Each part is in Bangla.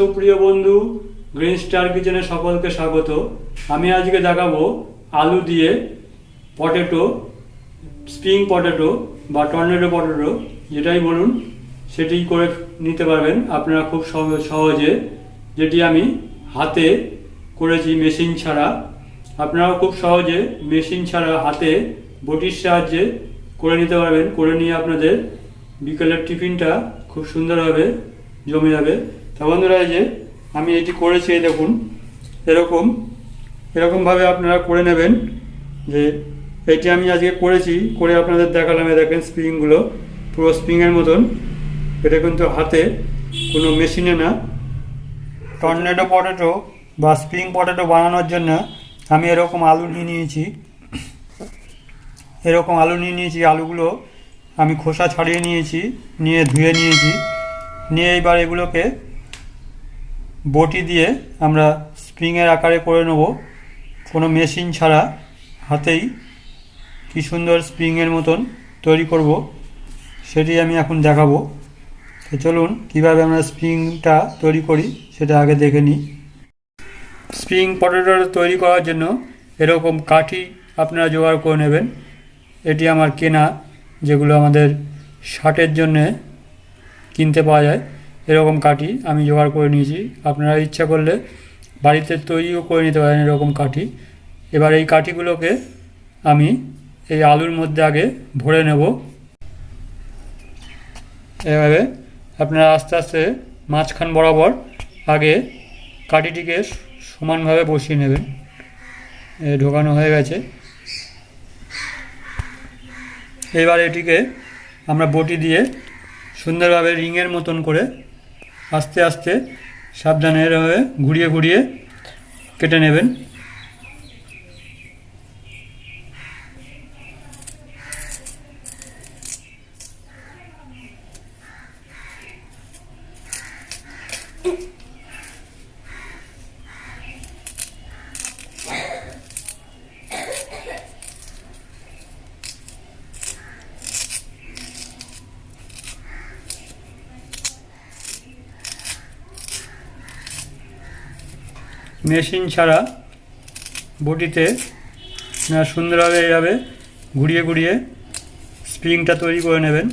সুপ্রিয় বন্ধু, গ্রিন স্টার কিচেনে সকলকে স্বাগত। আমি আজকে দেখাবো আলু দিয়ে পটেটো, স্প্রিং পটেটো বা টর্নেডো পটেটো, যেটাই বলুন, সেটি করে নিতে পারবেন আপনারা খুব সহ- সহজে, যেটি আমি হাতে করেছি মেশিন ছাড়া। আপনারাও খুব সহজে মেশিন ছাড়া হাতে বটির সাহায্যে করে নিতে পারবেন। করে নিয়ে আপনাদের বিকেলের টিফিনটা খুব সুন্দরভাবে জমে যাবে। তা বন্ধুরা যে আমি এটি করেছি দেখুন, এরকম, এরকমভাবে আপনারা করে নেবেন যে এটি আমি আজকে করেছি, করে আপনাদের দেখালাম, এই দেখেন স্প্রিংগুলো, পুরো স্প্রিংয়ের মতন। এটা কিন্তু হাতে কোনো মেশিনে না। টর্নেডো পটেটো বা স্প্রিং পটেটো বানানোর জন্য আমি এরকম আলু নিয়ে নিয়েছি। এরকম আলু নিয়ে নিয়েছি, আলুগুলো আমি খোসা ছাড়িয়ে নিয়েছি, নিয়ে ধুয়ে নিয়েছি। নিয়ে এইবার এগুলোকে বটি দিয়ে আমরা স্প্রিংয়ের আকারে করে নেব। কোনো মেশিন ছাড়া হাতেই কি সুন্দর স্প্রিংয়ের মতন তৈরি করব। সেটি আমি এখন দেখাবো। তো চলুন, কীভাবে আমরা স্প্রিংটা তৈরি করি সেটা আগে দেখে নিই। স্প্রিং পটেটো তৈরি করার জন্য এরকম কাঠি আপনারা জোগাড় করে নেবেন। এটি আমার কেনা, যেগুলো আমাদের শার্টের জন্যে কিনতে পাওয়া যায়। এরকম কাঠি আমি জোগাড় করে নিয়েছি। আপনারা ইচ্ছা করলে বাড়িতে তৈরিও করে নিতে পারেন এরকম কাঠি। এবার এই কাঠিগুলোকে আমি এই আলুর মধ্যে আগে ভরে নেব। এভাবে আপনারা আস্তে আস্তে মাঝখান বরাবর আগে কাঠিটিকে সমানভাবে বসিয়ে নেবেন। ঢোকানো হয়ে গেছে। এবার এটিকে আমরা বটি দিয়ে সুন্দরভাবে রিংয়ের মতন করে আস্তে আস্তে সাবধানে এভাবে ঘুরিয়ে ঘুরিয়ে কেটে নেবেন। মেশিন ছাড়া বটিতে সুন্দরভাবে এইভাবে ঘুরিয়ে ঘুরিয়ে স্প্রিংটা তৈরি করে নেবেন।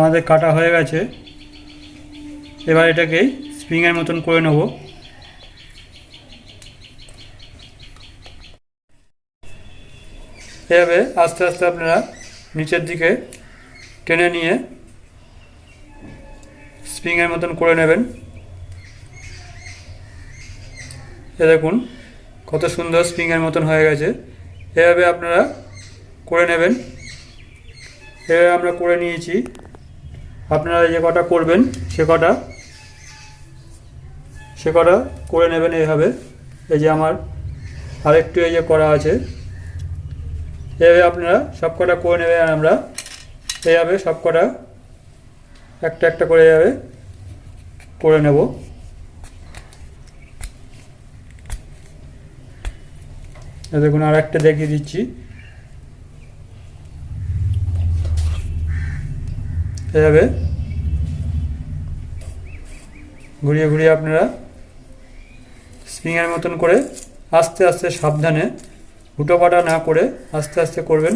আমাদের কাটা হয়ে গেছে, এবার এটাকে স্প্রিংয়ের মতন করে নেব। এভাবে আস্তে আস্তে আপনারা নিচের দিকে টেনে নিয়ে স্প্রিংয়ের মতন করে নেবেন। এ দেখুন, কত সুন্দর স্প্রিংয়ের মতন হয়ে গেছে। এভাবে আপনারা করে নেবেন। এভাবে আমরা করে নিয়েছি। আপনারা যে কটা করবেন, সে কটা সে কটা করে নেবেন এইভাবে। এই যে আমার আরেকটু এই যে করা আছে। এইভাবে আপনারা সব কটা করে নেবেন আমরা এইভাবে সব কটা একটা একটা করে যাবে করে নেব। দেখুন আর একটা দেখিয়ে দিচ্ছি। এভাবে ঘুরিয়ে ঘুরিয়ে আপনারা স্প্রিংয়ের মতন করে আস্তে আস্তে সাবধানে হুটোপাটা না করে আস্তে আস্তে করবেন,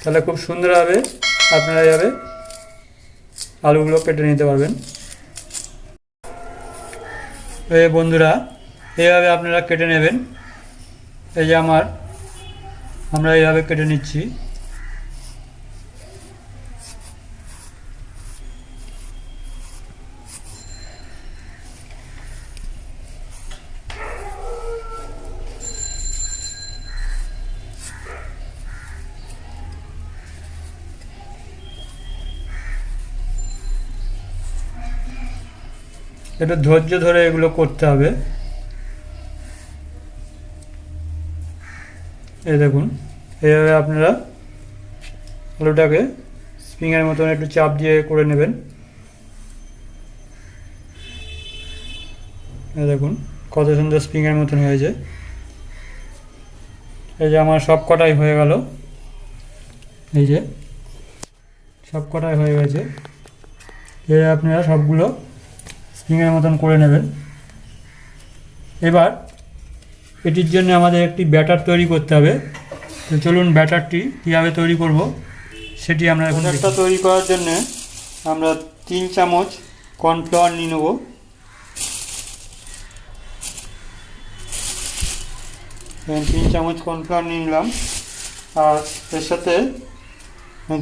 তাহলে খুব সুন্দরভাবে আপনারা এভাবে আলুগুলো কেটে নিতে পারবেন। এই বন্ধুরা এইভাবে আপনারা কেটে নেবেন। এই যে আমার, আমরা এইভাবে কেটে নিচ্ছি। একটু ধৈর্য ধরে এগুলো করতে হবে। এই দেখুন, এইভাবে আপনারা আলুটাকে স্প্রিংয়ের মতন একটু চাপ দিয়ে করে নেবেন। এই দেখুন, কত সুন্দর স্প্রিংয়ের মতন হয়েছে। এই যে আমার সব কটাই হয়ে গেল। এই যে সব কটাই হয়ে গেছে। এবার আপনারা সবগুলো স্প্রিংয়ের মতন করে নেবেন এবার এটির জন্য আমাদের একটি ব্যাটার তৈরি করতে হবে। তো চলুন ব্যাটারটি কীভাবে তৈরি করব সেটি আমরা এখন ব্যাটারটা তৈরি করার জন্য আমরা তিন চামচ কর্নফ্লাওয়ার নিয়ে নেব। তিন চামচ কর্নফ্লাওয়ার নিয়ে নিলাম। আর এর সাথে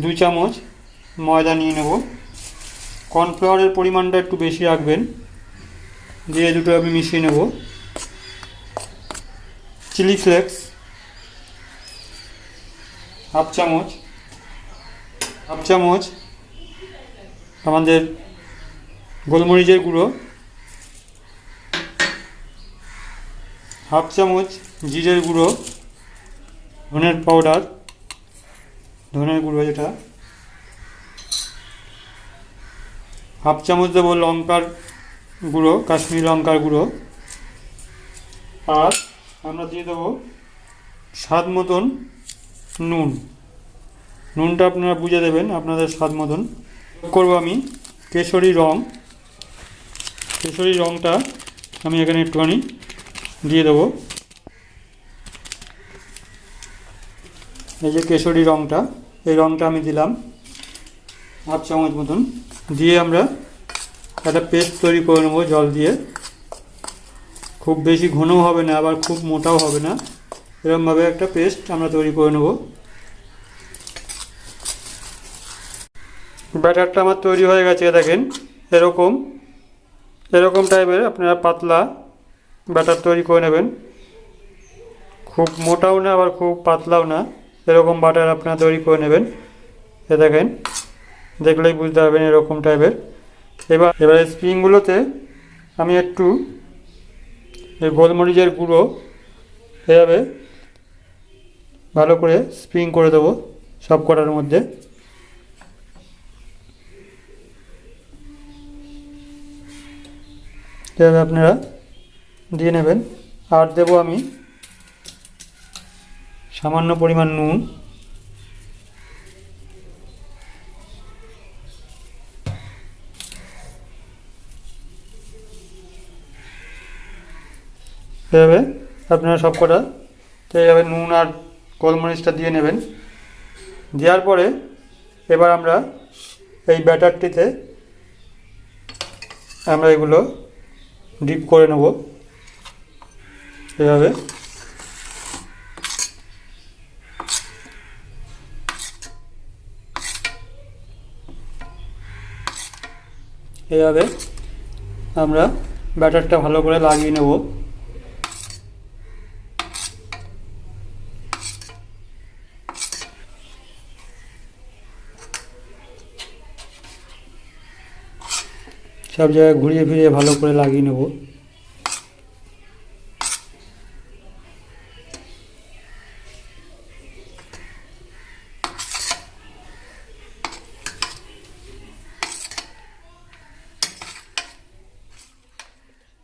দু চামচ ময়দা নিয়ে নেব। কর্নফ্লাওয়ারের পরিমাণটা একটু বেশি রাখবেন। দিয়ে দুটো আমি মিশিয়ে নেব। চিলি ফ্লেক্স, হাফ চামচ হাফ চামচ আমাদের গোলমরিচের গুঁড়ো, হাফ চামচ জিরের গুঁড়ো, ধনের পাউডার, ধনের গুঁড়ো যেটা। হাফ চামচ দেবো লঙ্কার গুঁড়ো, কাশ্মীরি লঙ্কার গুঁড়ো। আর আমরা দিয়ে দেবো স্বাদ মতন নুন। নুনটা আপনারা বুঝে দেবেন, আপনাদের স্বাদ মতন। করব আমি কেশরি রং। কেশরি রংটা আমি এখানে একটুখানি দিয়ে দেবো। এই যে কেশরি রংটা, এই রংটা আমি দিলাম হাফ চামচ মতন। দিয়ে আমরা একটা পেস্ট তৈরি করে নেব জল দিয়ে। খুব বেশি ঘনও হবে না, আবার খুব মোটাও হবে না। এরকমভাবে একটা পেস্ট আমরা তৈরি করে নেব। ব্যাটারটা আমার তৈরি হয়ে গেছে, দেখেন, এরকম। এরকম টাইপের আপনারা পাতলা ব্যাটার তৈরি করে নেবেন। খুব মোটাও না, আবার খুব পাতলাও না। এরকম বাটার আপনারা তৈরি করে নেবেন। এ দেখেন দেখলেই বুঝতে পারবেন এরকম টাইপের এবার এবার স্প্রিংগুলোতে আমি একটু এই গোলমরিচের গুঁড়ো এভাবে ভালো করে স্প্রিং করে দেবো সব কটার মধ্যে। এভাবে আপনারা দিয়ে নেবেন। আর দেবো আমি সামান্য পরিমাণ নুন। এভাবে আপনারা সব কটা। তো এইভাবে নুন আর গোলমরিচটা দিয়ে নেবেন। দেওয়ার পরে এবার আমরা এই ব্যাটারটিতে আমরা এগুলো ডিপ করে নেব। এভাবে। এভাবে আমরা ব্যাটারটা ভালো করে লাগিয়ে নেব। সব জায়গায় ঘুরিয়ে ফিরিয়ে ভালো করে লাগিয়ে নেব।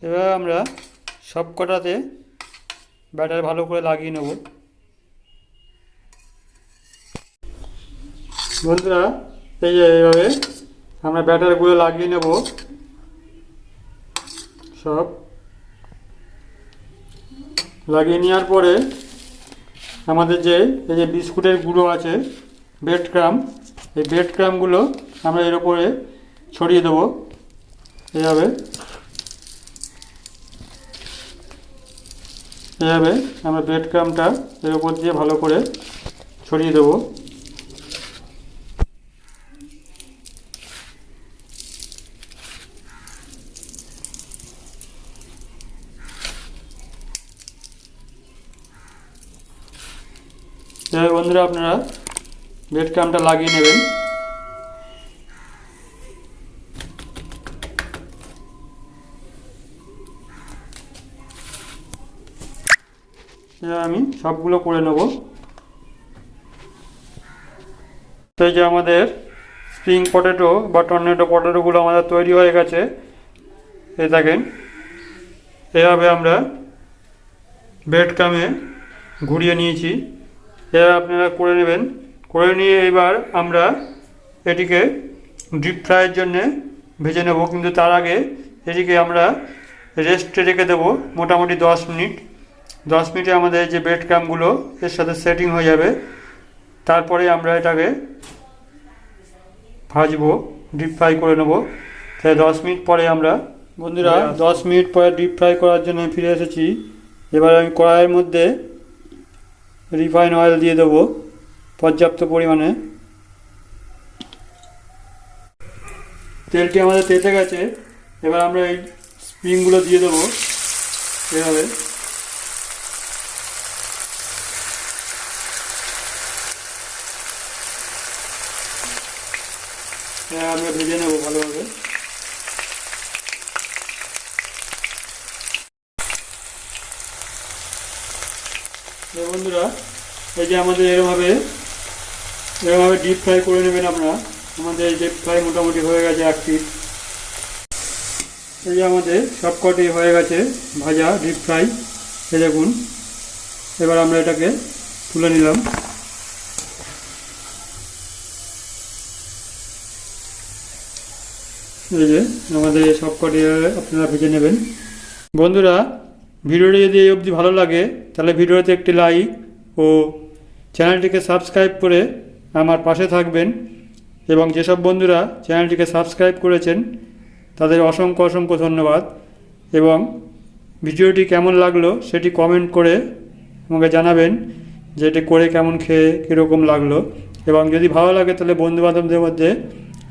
এবার আমরা সব কটাতে ব্যাটার ভালো করে লাগিয়ে নেব। বন্ধুরা, এই যে এইভাবে আমরা ব্যাটারগুলো লাগিয়ে নেব। সব লাগিয়ে নেওয়ার পরে আমাদের যে, এই যে বিস্কুটের গুঁড়ো আছে ব্রেড ক্রাম এই ব্রেড ক্রামগুলো আমরা এর উপরে ছড়িয়ে দেবো। এইভাবে এইভাবে আমরা ব্রেড ক্রামটা এর উপর দিয়ে ভালো করে ছড়িয়ে দেবো এবার বন্ধুরা আপনারা ব্রেড ক্রামটা লাগিয়ে নেবেন। আমি সবগুলো করে নেব। এই যে আমাদের স্প্রিং পটেটো বা টর্নেটো পটেটোগুলো আমাদের তৈরি হয়ে গেছে। এই দেখেন, এভাবে আমরা ব্রেড কামে ঘুরিয়ে নিয়েছি। এবার আপনারা করে নেবেন। করে নিয়ে এবার আমরা এটিকে ডিপ ফ্রাইয়ের জন্যে ভেজে নেব কিন্তু তার আগে এটিকে আমরা রেস্টে রেখে দেবো মোটামুটি দশ মিনিট। দশ মিনিটে আমাদের যে ব্রেড ক্রামগুলো এর সাথে সেটিং হয়ে যাবে। তারপরে আমরা এটাকে ভাজবো ডিপ ফ্রাই করে নেব। তাই দশ মিনিট পরে আমরা বন্ধুরা দশ মিনিট পরে ডিপ ফ্রাই করার জন্য ফিরে এসেছি। এবার আমি কড়াইয়ের মধ্যে রিফাইন অয়েল দিয়ে দেবো, পর্যাপ্ত পরিমাণে। তেলটি আমাদের তেতে গেছে, এবার আমরা এই স্প্রিংগুলো দিয়ে দেবো, এভাবে। আমরা ভেজে নেব ভালোভাবে। বন্ধুরা, এই যে আমাদের এরভাবে এরভাবে ডিপ ফ্রাই করে নেবেন আপনারা। আমাদের ডিপ ফ্রাই মোটামুটি হয়ে গেছে এক পিট এই যে আমাদের সবকটি হয়ে গেছে ভাজা ডিপ ফ্রাই এই দেখুন, এবার আমরা এটাকে তুলে নিলাম। এই যে আমাদের সবকটি আপনারা ভেজে নেবেন। বন্ধুরা ভিডিওটি যদি এই অবধি ভালো লাগে, তাহলে ভিডিওতে একটি লাইক ও চ্যানেলটিকে সাবস্ক্রাইব করে আমার পাশে থাকবেন। এবং যেসব বন্ধুরা চ্যানেলটিকে সাবস্ক্রাইব করেছেন, তাদের অসংখ্য অসংখ্য ধন্যবাদ। এবং ভিডিওটি কেমন লাগল সেটি কমেন্ট করে আমাকে জানাবেন যে এটি করে কেমন খেয়ে কীরকম লাগল। এবং যদি ভালো লাগে, তাহলে বন্ধুবান্ধবদের মধ্যে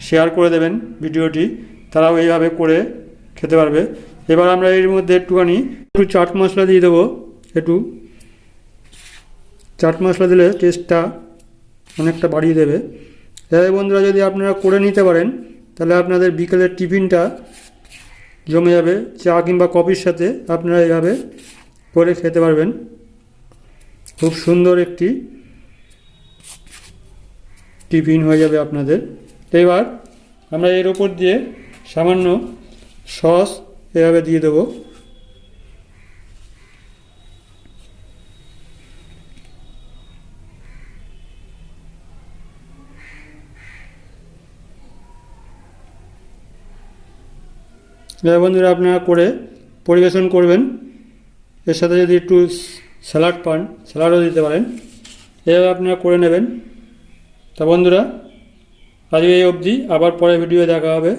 শেয়ার করে দেবেন ভিডিওটি। তারাও এইভাবে করে খেতে পারবে। এবার আমরা এর মধ্যে একটুখানি, একটু চাট মশলা দিয়ে দেবো, একটু। চাট মশলা দিলে টেস্টটা অনেকটা বাড়িয়ে দেবে। এবার বন্ধুরা, যদি আপনারা করে নিতে পারেন, তাহলে আপনাদের বিকেলের টিফিনটা জমে যাবে। চা কিংবা কফির সাথে আপনারা এইভাবে করে খেতে পারবেন। খুব সুন্দর একটি টিফিন হয়ে যাবে আপনাদের। এবার আমরা এর ওপর দিয়ে সামান্য সস এভাবে দিয়ে দেবো। এবার বন্ধুরা আপনারা করে পরিবেশন করবেন। এর সাথে যদি একটু স্যালাড পান, স্যালাডও দিতে পারেন। এভাবে আপনারা করে নেবেন। তা বন্ধুরা, আজকে এই অবধি, আবার পরে ভিডিও দেখা হবে।